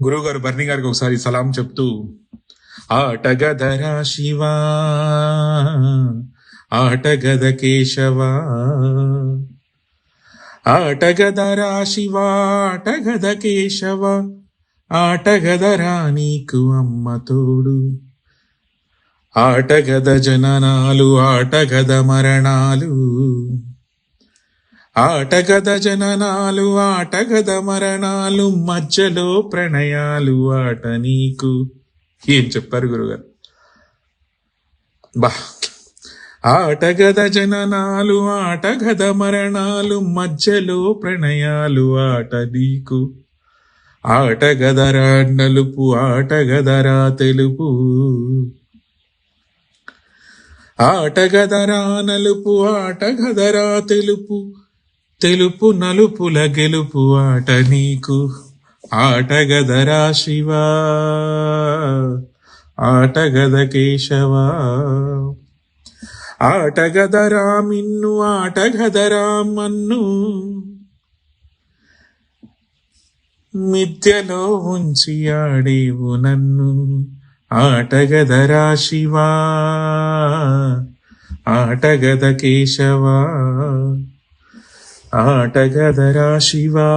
గురువు గారు బర్ని గారికి ఒకసారి సలాం చెప్తూ ఆటగదరా శివా ఆటగద కేశవా ఆటగదరా శివా ఆటగద కేశవ ఆటగదరా నీకు అమ్మ తోడు ఆటగద జననాలు ఆటగద మరణాలు ఆటగద జననాలు ఆటగద మరణాలు మధ్యలో ప్రణయాలు ఆట నీకు. ఏం చెప్పారు గురుగారు? బా. ఆటగద జననాలు ఆటగద మరణాలు మధ్యలో ప్రణయాలు ఆట నీకు. ఆటగదరా నలుపు ఆటగదరా తెలుపు ఆటగదరా నలుపు ఆటగదరా తెలుపు తెలుపు నలుపుల గెలుపు ఆట నీకు. ఆటగదరా శివా. ఆటగద కేశవా. ఆటగదరా మిన్ను ఆటగదరా మన్ను. మిథ్యలో ఉంచి ఆడేవు నన్ను. ఆటగదరా శివా. ఆటగద కేశవా. ఆటగదరా శివా